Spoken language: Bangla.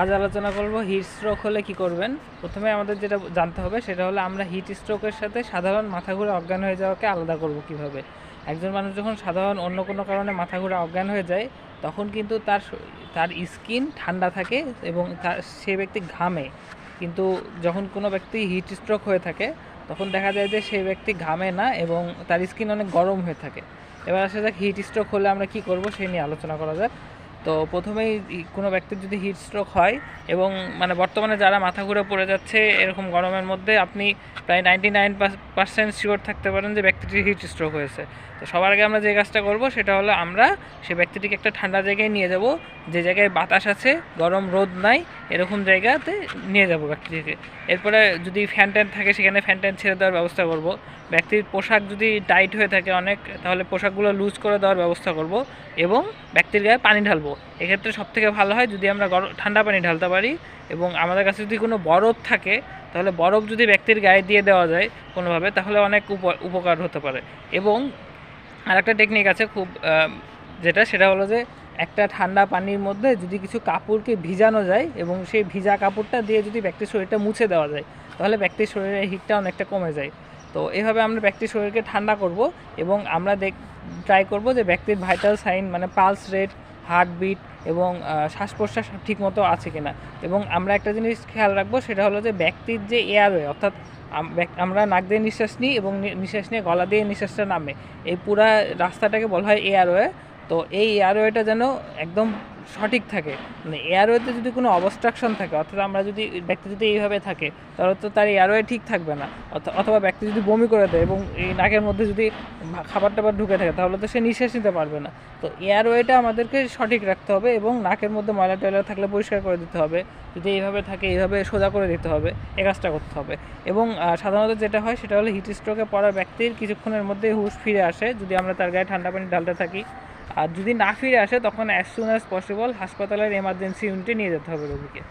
আজ আলোচনা করব হিট স্ট্রোক হলে কি করবেন? প্রথমে আমাদের যেটা জানতে হবে সেটা হলো আমরা হিট স্ট্রোকের সাথে সাধারণ মাথা ঘুরে অজ্ঞান হয়ে যাওয়াকে আলাদা করব কীভাবে? একজন মানুষ যখন সাধারণ অন্য কোনো কারণে মাথা ঘুরে অজ্ঞান হয়ে যায়, তখন কিন্তু তার তার স্কিন ঠান্ডা থাকে এবং তার, সে ব্যক্তি ঘামে। কিন্তু যখন কোনো ব্যক্তি হিট স্ট্রোক হয়ে থাকে, তখন দেখা যায় যে সেই ব্যক্তি ঘামে না এবং তার স্কিন অনেক গরম হয়ে থাকে। এবার আসা যাক হিট স্ট্রোক হলে আমরা কি করব সেই নিয়ে আলোচনা করা যাক। তো প্রথমেই কোনো ব্যক্তির যদি হিট স্ট্রোক হয় এবং মানে বর্তমানে যারা মাথা ঘুরে পড়ে যাচ্ছে এরকম গরমের মধ্যে, আপনি প্রায় নাইনটি নাইন পার্সেন্ট শিওর থাকতে পারেন যে ব্যক্তিটির হিট স্ট্রোক হয়েছে। তো সবার আগে আমরা যে কাজটা করব সেটা হলো আমরা সে ব্যক্তিটিকে একটা ঠান্ডা জায়গায় নিয়ে যাব, যে জায়গায় বাতাস আছে, গরম রোদ নাই, এরকম জায়গাতে নিয়ে যাব ব্যক্তিটিকে। এরপরে যদি ফ্যান ট্যান থাকে সেখানে ফ্যান ট্যান ছেড়ে দেওয়ার ব্যবস্থা করব। ব্যক্তির পোশাক যদি টাইট হয়ে থাকে অনেক, তাহলে পোশাকগুলো লুজ করে দেওয়ার ব্যবস্থা করব এবং ব্যক্তির গায়ে পানি ঢালবো। এক্ষেত্রে সবথেকে ভালো হয় যদি আমরা গরম ঠান্ডা পানি ঢালতে পারি এবং আমাদের কাছে যদি কোনো বরফ থাকে, তাহলে বরফ যদি ব্যক্তির গায়ে দিয়ে দেওয়া যায় কোনোভাবে, তাহলে অনেক উপ- উপকার হতে পারে। এবং আরেকটা টেকনিক আছে খুব যেটা, সেটা হলো যে একটা ঠান্ডা পানির মধ্যে যদি কিছু কাপড়কে ভিজানো যায় এবং সেই ভিজা কাপড়টা দিয়ে যদি ব্যক্তির শরীরটা মুছে দেওয়া যায়, তাহলে ব্যক্তির শরীরের হিটটা অনেকটা কমে যায়। তো এভাবে আমরা ব্যক্তির শরীরকে ঠান্ডা করব এবং আমরা দেখ ট্রাই করব যে ব্যক্তির ভাইটাল সাইন মানে পালস রেট হার্টবিট এবং শ্বাস প্রশ্বাস ঠিকমতো আছে কিনা। এবং আমরা একটা জিনিস খেয়াল রাখব, সেটা হলো যে ব্যক্তির যে এয়ারওয়ে, অর্থাৎ আম- আমরা নাক দিয়ে নিঃশ্বাস নিই এবং নিঃশ্বাস নিয়ে গলা দিয়ে নিঃশ্বাসটা নামে। এই পুরা রাস্তাটাকে বলা হয় এয়ারওয়ে। তো এই এয়ারওয়েটা যেন একদম সঠিক থাকে। মানে এয়ারওয়েতে যদি কোনো অবস্ট্রাকশন থাকে, অর্থাৎ আমরা যদি ব্যক্তি যদি এইভাবে থাকে, তাহলে তো তার এয়ারওয়ে ঠিক থাকবে না। অথ- অথবা ব্যক্তি যদি বমি করে দেয় এবং এই নাকের মধ্যে যদি খাবার টাবার ঢুকে থাকে, তাহলে তো সে নিঃশ্বাস নিতে পারবে না। তো এয়ারওয়েটা আমাদেরকে সঠিক রাখতে হবে এবং নাকের মধ্যে ময়লা টয়লা থাকলে পরিষ্কার করে দিতে হবে। যদি এইভাবে থাকে, এইভাবে সোজা করে দিতে হবে, এ কাজটা করতে হবে। এবং সাধারণত যেটা হয়, সেটা হলো হিট স্ট্রোকে পড়া ব্যক্তির কিছুক্ষণের মধ্যে হুশ ফিরে আসে। যদি আমরা তার গায়ে ঠান্ডা পানি ঢালতে থাকি আর যদি না ফিরে আসে, তখন অ্যাজ সুন অ্যাজ পসিবল হাসপাতালের এমার্জেন্সি ইউনিটে নিয়ে যেতে হবে রোগীকে।